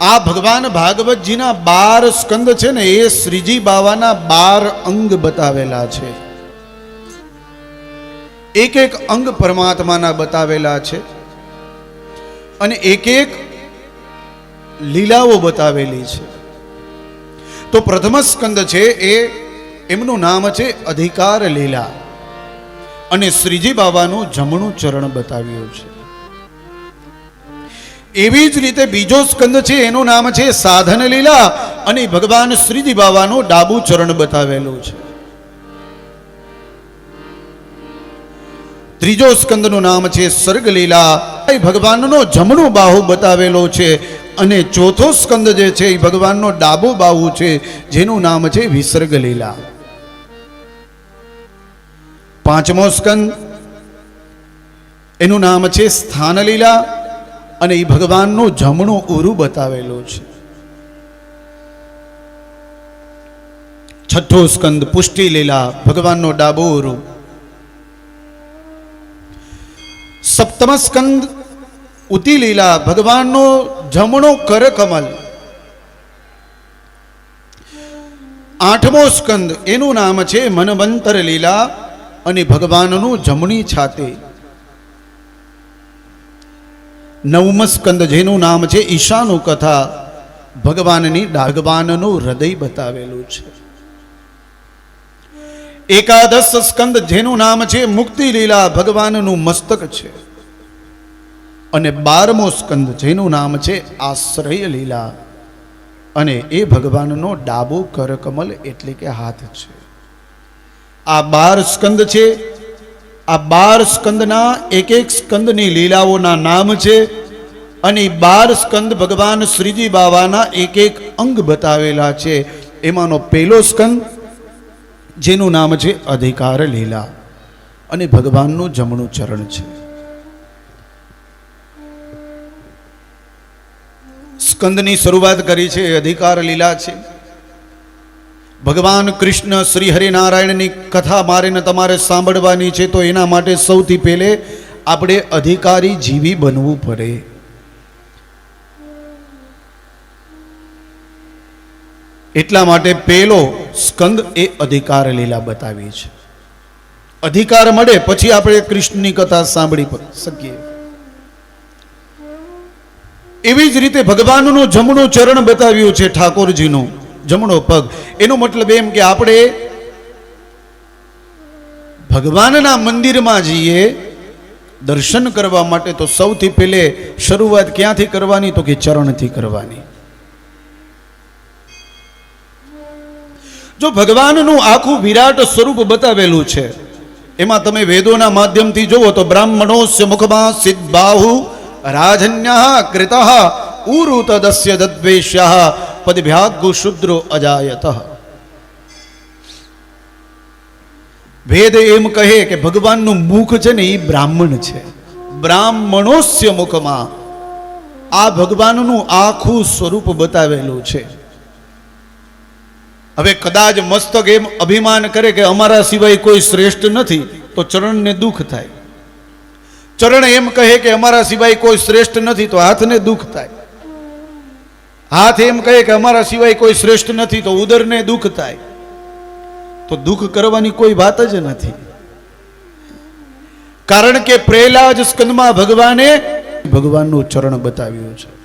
આ ભગવાન ભાગવતજીના બાર સ્કંદ છે ને, એ શ્રીજી બાવાના બાર અંગ બતાવેલા છે. એક એક અંગ પરમાત્માના બતાવેલા છે અને એક એક લીલાઓ બતાવેલી છે. તો પ્રથમ સ્કંદ છે એ, એમનું નામ છે અધિકાર લીલા. અને શ્રીજી બાબાનું જમણું ચરણ બતાવ્યું છે. એવી જ રીતે બીજો સ્કંદ છે, એનું નામ છે સાધન લીલા. અને ભગવાન શ્રીજી બાબાનું ડાબુ ચરણ બતાવેલું છે. ત્રીજો સ્કંદનું નામ છે સર્ગ લીલા ભગવાનનો જમણો બાહુ બતાવેલો છે. અને ચોથો સ્કંદ જે છે, એ ભગવાનનો ડાબો બાહુ છે, જેનું નામ છે વિસર્ગ લીલા પાંચમો સ્કંદ, એનું નામ છે સ્થાન લીલા અને એ ભગવાનનું જમણું ઉરુ બતાવેલું છે. છઠ્ઠો સ્કંદ, પુષ્ટિ લીલા, ભગવાનનો ડાબો ઉરુ. સપ્તમ સ્કંદ, ઉતી લીલા, ભગવાનનો જમણો કરકમલ આઠમો સ્કંદ, એનું નામ છે મનવંતર લીલા અને ભગવાનનું જમણી છાતી. નવમ સ્કંદ જેનું નામ છે ઈશાનું કથા. ભગવાનની ડાગવાનનું હૃદય બતાવેલું છે. એકાદશ સ્કંદ જેનું નામ છે મુક્તિ લીલા ભગવાનનું મસ્તક છે. અને બારમો સ્કંદ જેનું નામ છે આશ્રય લીલા. અને એ ભગવાનનો ડાબો કરકમલ એટલે કે હાથ છે. આ બાર સ્કંદ છે આ બાર સ્કંદના એક એક સ્કંદની લીલાઓના નામ છે અને બાર સ્કંદ ભગવાન શ્રીજી બાવાના એક એક અંગ બતાવેલા છે. એમાંનો પહેલો સ્કંદ, જેનું નામ છે અધિકાર લીલા. અને ભગવાનનું જમણું ચરણ છે. સ્કંદની શરૂઆત કરી છે અધિકાર લીલા છે. ભગવાન કૃષ્ણ શ્રી હરિનારાયણની કથા મારીને તમારે સાંભળવાની છે, તો એના માટે સૌથી પહેલે આપણે અધિકારી જીવી બનવું પડે. એટલા માટે પહેલો સ્કંદ એ અધિકાર લીલા બતાવી છે. અધિકાર મળે પછી આપણે કૃષ્ણની કથા સાંભળી શકીએ. એવી જ રીતે ભગવાનનું જમણું ચરણ બતાવ્યું છે ઠાકોરજીનું. જમણો પગ. એનો મતલબ એમ કે આપણે ભગવાનના મંદિરમાં જઈએ, દર્શન કરવા માટે તો સૌથી પહેલે શરૂઆત ક્યાંથી કરવાની? તો કે ચરણથી કરવાની. જો ભગવાનનું આખું વિરાટ સ્વરૂપ બતાવેલું છે, એમાં તમે વેદોના માધ્યમથી જુઓ તો બ્રાહ્મણોસ્ય મુખમાં સિદ્ધાહુ રાજન્યા કૃત ઉરુ તદસ્ય દદ્વેશ્ય પદભ્યાગુ શુદ્રો અજાયત ભેદ એમ કહે કે ભગવાનનું મુખ છે ને એ બ્રાહ્મણ છે બ્રાહ્મણોસ્ય મુખમાં આ ભગવાનનું આખું સ્વરૂપ બતાવેલું છે હવે કદાચ મસ્તક એમ અભિમાન કરે કે અમારા સિવાય કોઈ શ્રેષ્ઠ નથી, તો ચરણને દુઃખ થાય. ચરણ એમ કહે કે અમારા સિવાય કોઈ શ્રેષ્ઠ નથી, તો હાથને દુઃખ થાય. હાથ એમ કહે કે અમારા સિવાય કોઈ શ્રેષ્ઠ નથી, તો ઉદરને દુઃખ થાય. તો દુઃખ કરવાની કોઈ વાત જ નથી. કારણ કે પ્રહલાદ સ્કંદમાં ભગવાને ભગવાનનું ચરણ બતાવ્યું છે.